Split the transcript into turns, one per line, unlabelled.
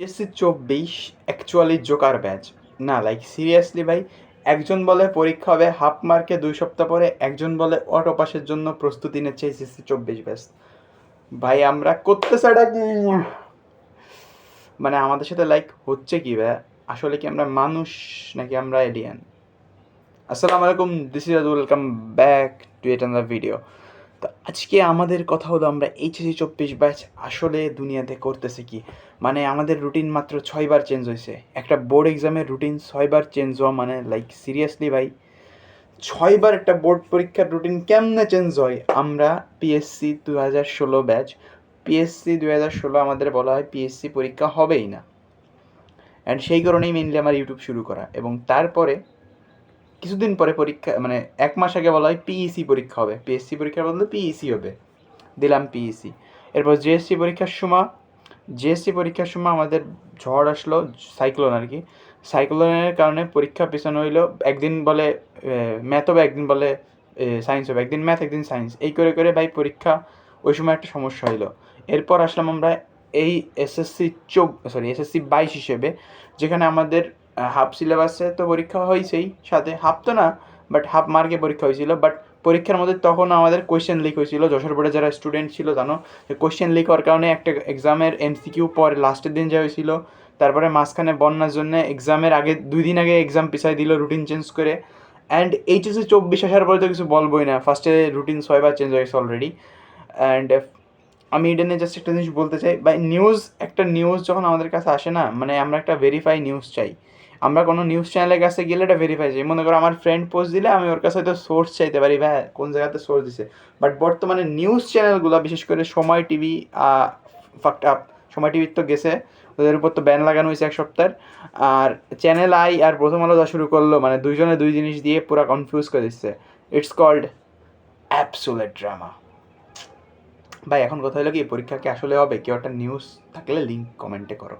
SC চব্বিশ actually joker batch না like seriously ভাই, একজন বলে পরীক্ষা হবে হাফ মার্কে দুই সপ্তাহ পরে, একজন বলে অটো পাসের জন্য প্রস্তুতি নিচ্ছে এসএসসি চব্বিশ ব্যাচ ভাই, আমরা করতেছে এটা কি মানে আমাদের সাথে লাইক হচ্ছে কি ভাই? আসলে কি আমরা মানুষ নাকি আমরা এলিয়ান আসসালামু আলাইকুম this is welcome back to at video তো আজকে আমাদের কথা হলো আমরা এইচএসি চব্বিশ ব্যাচ আসলে দুনিয়াতে করতেছে কি? মানে আমাদের রুটিন মাত্র ছয়বার চেঞ্জ হয়েছে একটা বোর্ড এক্সামের রুটিন ছয়বার চেঞ্জ হওয়া মানে লাইক সিরিয়াসলি ভাই ছয়বার একটা বোর্ড পরীক্ষার রুটিন কেমনে চেঞ্জ হয়? আমরা পিএসসি দু হাজার ষোলো ব্যাচ পিএসসি দু হাজার ষোলো আমাদের বলা হয় পিএসসি পরীক্ষা হবেই না। অ্যান্ড সেই কারণেই মেনলি আমার ইউটিউব শুরু করা। এবং তারপরে কিছুদিন পরে পরীক্ষা মানে এক মাস আগে বলা হয় পিইসি পরীক্ষা হবে। পিএসসি পরীক্ষার বদলে পিইসি হবে। দিলাম পিইসি এরপর জিএসসি পরীক্ষার সময় জিএসসি পরীক্ষার সময় আমাদের ঝড় আসলো সাইক্লোন আর কি। সাইক্লোনের কারণে পরীক্ষা পেছানো হইল, একদিন বলে ম্যাথ হবে, একদিন বলে সায়েন্স হবে, একদিন ম্যাথ একদিন সায়েন্স এই করে করে ভাই পরীক্ষা, ওই সময় একটা সমস্যা হইল। এরপর আসলাম আমরা এই এসএসসি চোখ সরি এসএসসি বাইশ হিসেবে, যেখানে আমাদের হাফ সিলেবাসে তো পরীক্ষা হয়েছেই, সাথে হাফ তো না বাট হাফ মার্কে পরীক্ষা হয়েছিল বাট পরীক্ষার মধ্যে তখন আমাদের কোয়েশ্চেন লিক হয়েছিল যশোর বোর্ডে যারা স্টুডেন্ট ছিল, জানো? যে কোয়েশ্চেন লিক হওয়ার কারণে একটা এক্সামের এমসিকিউ পরে লাস্টের দিন যা হয়েছিল, তারপরে মাঝখানে বন্যার জন্য এক্সামের আগে, দুই দিন আগে এক্সাম পিছাই দিল রুটিন চেঞ্জ করে অ্যান্ড এইচএসি চব্বিশ আসার পরে তো কিছু বলবোই না ফার্স্টে রুটিন ছয়বার চেঞ্জ হয়ে গেছে অলরেডি অ্যান্ড আমি এটা নিয়ে জাস্ট একটা জিনিস বলতে চাই বা নিউজ একটা নিউজ যখন আমাদের কাছে আসে না মানে আমরা একটা ভেরিফাই নিউজ চাই আমরা কোনো নিউজ চ্যানেলের কাছে গেলে এটা ভেরিফাই চাই মনে করো আমার ফ্রেন্ড পোস্ট দিলে আমি ওর কাছে হয়তো সোর্স চাইতে পারি, ভাই, কোন জায়গাতে সোর্স দিছে? বাট বর্তমানে নিউজ চ্যানেলগুলো বিশেষ করে সময় টিভি ফাক্ট আপ সময় টিভির তো গেছে, ওদের উপর তো ব্যান লাগানো হয়েছে এক সপ্তাহ আর চ্যানেল আই আর প্রথম আলো যা শুরু করল মানে দুইজনে দুই জিনিস দিয়ে পুরো কনফিউজ করে দিচ্ছে। ইটস কল্ড অ্যাপসুলেট ড্রামা ভাই, এখন কথা হলো কি, পরীক্ষা কি আসলে হবে? কেউ একটা নিউজ থাকলে লিঙ্ক কমেন্টে করো।